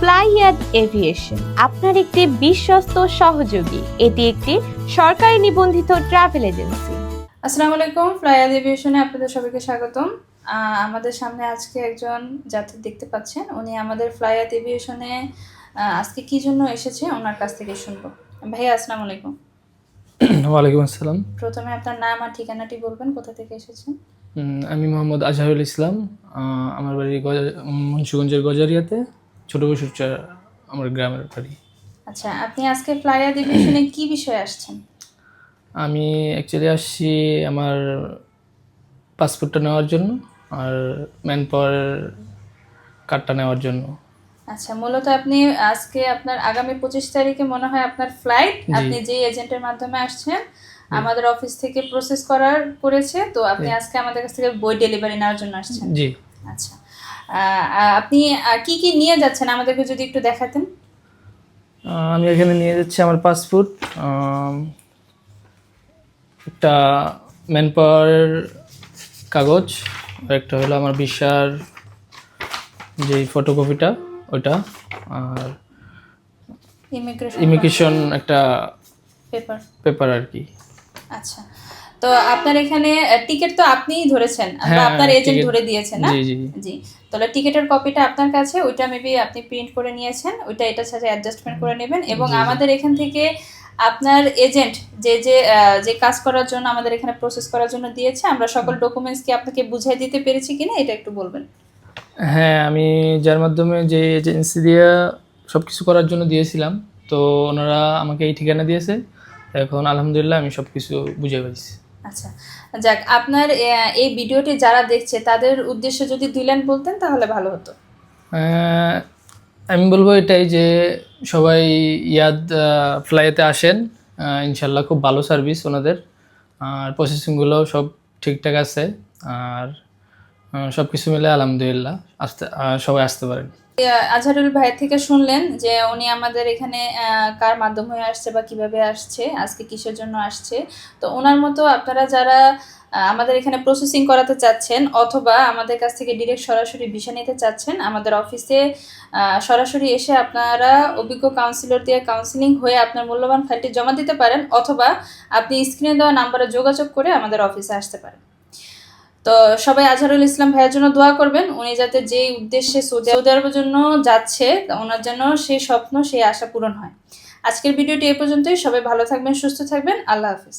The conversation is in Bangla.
ফ্লাইয়াদ এভিয়েশন আপনার একটি বিশ্বস্ত সহযোগী। এটি একটি সরকারি নিবন্ধিত ট্রাভেল এজেন্সি। আসসালামু আলাইকুম ফ্লাইয়ার এভিয়েশনে আপনাদের সবাইকে স্বাগতম। আমাদের সামনে আজকে একজন যাত্রী দেখতে পাচ্ছেন। উনি আমাদের ফ্লাইয়ার এভিয়েশনে আজকে কি জন্য এসেছে ওনার কাছ থেকে শুনব। ভাইয়া আসসালামু আলাইকুম। ওয়ালাইকুম আসসালাম। প্রথমে আপনার নাম আর ঠিকানাটি বলবেন কোথা থেকে এসেছেন? আমি মোহাম্মদ আজহারুল ইসলাম আমার বাড়ি মুন্সিগঞ্জের গজারিয়াতে। ছোট বসুরচা আমার গ্রামের বাড়ি। আচ্ছা আপনি আজকে ফ্লাইয়ার এভিয়েশনে কি বিষয়ে আসছেন? আমি অ্যাকচুয়ালি আসছি আমার পাসপোর্টটা নেওয়ার জন্য আর ম্যান পাওয়ার কার্ডটা নেওয়ার জন্য। আচ্ছা মূলত আপনি আজকে আপনার আগামী পঁচিশ তারিখে মনে হয় আপনার ফ্লাইট আপনি যে এজেন্টের মাধ্যমে আসছেন আমাদের অফিস থেকে প্রসেস করার করেছে তো আপনি আজকে আমাদের কাছ থেকে বই ডেলিভারি নেওয়ার জন্য আসছেন। জি। আচ্ছা আপনি কি কি নিয়ে যাচ্ছেন? আমাদেরকে যদি একটু দেখাতেন। আমি এখানে নিয়ে যাচ্ছি আমার পাসপোর্ট। একটা ম্যান পাওয়ারের কাগজ আর একটা হলো আমার বিশার যেই ফটোকপিটা ওইটা আর ইমিগ্রেশন একটা পেপার পেপার আর কি। আচ্ছা। তো আপনার এখানে টিকিট তো আপনিই ধরেছেন হ্যাঁ, আপনার এজেন্ট ধরে দিয়েছেন না? জি জি। জি। তাহলে টিকিটের কপিটা আপনার কাছে ওইটা মেবি আপনি প্রিন্ট করে নিয়েছেন ওইটা এটার সাথে অ্যাডজাস্টমেন্ট করে নেবেন এবং আমাদের এখান থেকে আপনার এজেন্ট যে যে যে কাজ করার জন্য আমাদের এখানে প্রসেস করার জন্য দিয়েছে আমরা সকল ডকুমেন্টস কি আপনাকে বুঝিয়ে দিতে পেরেছি কিনা এটা একটু বলবেন। হ্যাঁ আমি যার মাধ্যমে যে এজেন্সি দিয়ে সব কিছু করার জন্য দিয়েছিলাম তো ওনারা আমাকে এই ঠিকানা দিয়েছে এখন আলহামদুলিল্লাহ আমি সব কিছু বুঝে পেরেছি আচ্ছা যাক, আপনার এই ভিডিওটি যারা দেখছে, তাদের উদ্দেশ্যে যদি দুই লাইন বলতেন, তাহলে ভালো হতো। আমি বলব এটাই যে, সবাই ইয়াদ ফ্লাইতে আসেন ইনশাল্লাহ খুব ভালো সার্ভিস ওনাদের। আর প্রসেসিংগুলো সব ঠিকঠাক আছে। আর সব কিছু মিলে আলহামদুলিল্লাহ সবাই আসতে পারেন। আজহারুল ভাই থেকে শুনলেন যে উনি আমাদের এখানে কার মাধ্যমে হয়ে আসছে বা কীভাবে আসছে, আজকে কিসের জন্য আসছে। তো ওনার মতো আপনারা যারা আমাদের এখানে প্রসেসিং করাতে চাচ্ছেন অথবা আমাদের কাছ থেকে ডিরেক্ট সরাসরি ভিসা নিতে চাচ্ছেন, আমাদের অফিসে সরাসরি এসে আপনারা অভিজ্ঞ কাউন্সিলর দিয়ে কাউন্সিলিং হয়ে আপনার মূল্যবান ফাইলটি জমা দিতে পারেন অথবা আপনি স্ক্রিনে দেওয়া নাম্বারে যোগাযোগ করে আমাদের অফিসে আসতে পারেন। তো সবাই আজহারুল ইসলাম ভাইয়ের জন্য দোয়া করবেন। উনি যাতে যেই উদ্দেশ্যে সৌদি আরবের জন্য যাচ্ছে, ওনার জন্য সেই স্বপ্ন, সেই আশা পূরণ হয়। আজকের ভিডিওটি এ পর্যন্তই। সবাই ভালো থাকবেন, সুস্থ থাকবেন। আল্লাহ হাফিজ।